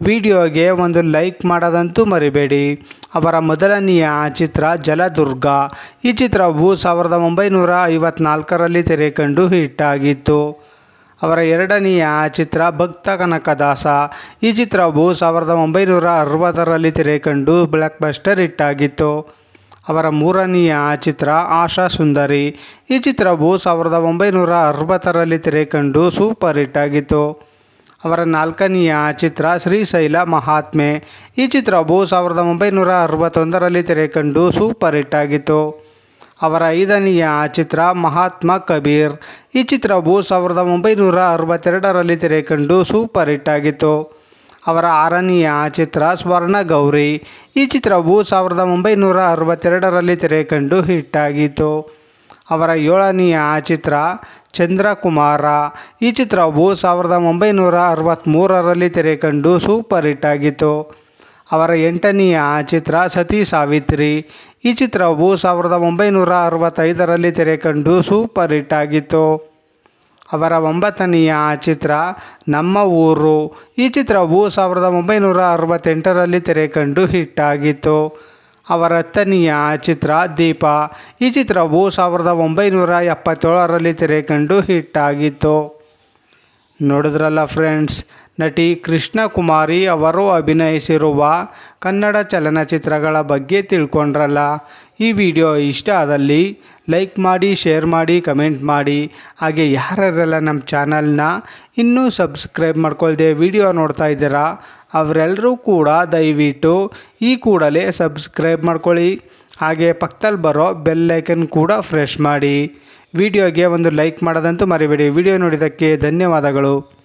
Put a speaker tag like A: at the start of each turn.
A: ವಿಡಿಯೋಗೆ ಒಂದು ಲೈಕ್ ಮಾಡೋದಂತೂ ಮರಿಬೇಡಿ. ಅವರ ಮೊದಲನೆಯ ಚಿತ್ರ ಜಲದುರ್ಗ. ಈ ಚಿತ್ರವು ಸಾವಿರದ ಒಂಬೈನೂರ ಐವತ್ನಾಲ್ಕರಲ್ಲಿ ತೆರೆ ಕಂಡು ಹಿಟ್ ಆಗಿತ್ತು. ಅವರ ಎರಡನೆಯ ಚಿತ್ರ ಭಕ್ತ ಕನಕದಾಸ. ಈ ಚಿತ್ರವು ಸಾವಿರದ ಒಂಬೈನೂರ ಅರವತ್ತರಲ್ಲಿ ತೆರೆ ಕಂಡು ಬ್ಲಾಕ್ ಬಸ್ಟರ್ ಹಿಟ್ ಆಗಿತ್ತು. ಅವರ ಮೂರನೆಯ ಚಿತ್ರ ಆಶಾ ಸುಂದರಿ. ಈ ಚಿತ್ರವು ಸಾವಿರದ ಒಂಬೈನೂರ ಅರವತ್ತರಲ್ಲಿ ತೆರೆ ಕಂಡು ಸೂಪರ್ ಹಿಟ್ ಆಗಿತ್ತು. ಅವರ ನಾಲ್ಕನೆಯ ಚಿತ್ರ ಶ್ರೀಶೈಲ ಮಹಾತ್ಮೆ. ಈ ಚಿತ್ರವು ಸಾವಿರದ ಒಂಬೈನೂರ ಅರವತ್ತೊಂದರಲ್ಲಿ ತೆರೆ ಕಂಡು ಸೂಪರ್ ಹಿಟ್ ಆಗಿತ್ತು. ಅವರ ಐದನೆಯ ಚಿತ್ರ ಮಹಾತ್ಮ ಕಬೀರ್. ಈ ಚಿತ್ರವು ಸಾವಿರದ ಒಂಬೈನೂರ ಅರವತ್ತೆರಡರಲ್ಲಿ ತೆರೆ ಕಂಡು ಸೂಪರ್ ಹಿಟ್ ಆಗಿತ್ತು. ಅವರ ಆರನೆಯ ಚಿತ್ರ ಸ್ವರ್ಣ ಗೌರಿ. ಈ ಚಿತ್ರವು ಸಾವಿರದ ಒಂಬೈನೂರ ಅರವತ್ತೆರಡರಲ್ಲಿ ತೆರೆ ಕಂಡು ಹಿಟ್ ಆಗಿತ್ತು. ಅವರ ಏಳನೆಯ ಚಿತ್ರ ಚಂದ್ರಕುಮಾರ. ಈ ಚಿತ್ರವು ಸಾವಿರದ ಒಂಬೈನೂರ ಅರವತ್ತ್ಮೂರರಲ್ಲಿ ತೆರೆ ಕಂಡು ಸೂಪರ್ ಹಿಟ್ ಆಗಿತ್ತು. ಅವರ ಎಂಟನೆಯ ಚಿತ್ರ ಸತಿ ಸಾವಿತ್ರಿ. ಈ ಚಿತ್ರವು ಸಾವಿರದ ಒಂಬೈನೂರ ಅರವತ್ತೈದರಲ್ಲಿ ತೆರೆ ಕಂಡು ಸೂಪರ್ ಹಿಟ್ ಆಗಿತ್ತು. ಅವರ ಒಂಬತ್ತನೆಯ ಚಿತ್ರ ನಮ್ಮ ಊರು. ಈ ಚಿತ್ರವು ಸಾವಿರದ ಒಂಬೈನೂರ ಅರವತ್ತೆಂಟರಲ್ಲಿ ತೆರೆ ಕಂಡು ಹಿಟ್ ಆಗಿತ್ತು. ಅವರ ಹತ್ತನೆಯ ಚಿತ್ರ ದೀಪ. ಈ ಚಿತ್ರವು ಸಾವಿರದ ಒಂಬೈನೂರ ಎಪ್ಪತ್ತೇಳರಲ್ಲಿ ತೆರೆ ಕಂಡು ಹಿಟ್ ಆಗಿತ್ತು. ನೋಡಿದ್ರಲ್ಲ ಫ್ರೆಂಡ್ಸ್ ನಟಿ ಕೃಷ್ಣ ಕುಮಾರಿ ಅವರು ಅಭಿನಯಿಸಿರುವ ಕನ್ನಡ ಚಲನಚಿತ್ರಗಳ ಬಗ್ಗೆ ತಿಳ್ಕೊಂಡ್ರಲ್ಲ. ಈ ವಿಡಿಯೋ ಇಷ್ಟ ಆದಲ್ಲಿ ಲೈಕ್ ಮಾಡಿ ಶೇರ್ ಮಾಡಿ ಕಮೆಂಟ್ ಮಾಡಿ. ಹಾಗೆ ಯಾರ್ಯಾರೆಲ್ಲ ನಮ್ಮ ಚಾನಲ್ನ ಇನ್ನೂ ಸಬ್ಸ್ಕ್ರೈಬ್ ಮಾಡ್ಕೊಳ್ದೆ ವಿಡಿಯೋ ನೋಡ್ತಾ ಇದ್ದೀರಾ ಅವರೆಲ್ಲರೂ ಕೂಡ ದಯವಿಟ್ಟು ಈ ಕೂಡಲೇ ಸಬ್ಸ್ಕ್ರೈಬ್ ಮಾಡ್ಕೊಳ್ಳಿ. ಹಾಗೆ ಪಕ್ಕದಲ್ಲಿ ಬರೋ ಬೆಲ್ ಐಕನ್ ಕೂಡ ಫ್ರೆಶ್ ಮಾಡಿ. ವಿಡಿಯೋಗೆ ಒಂದು ಲೈಕ್ ಮಾಡೋದಂತೂ ಮರಿಬೇಡಿ. ವಿಡಿಯೋ ನೋಡಿದ್ದಕ್ಕೆ ಧನ್ಯವಾದಗಳು.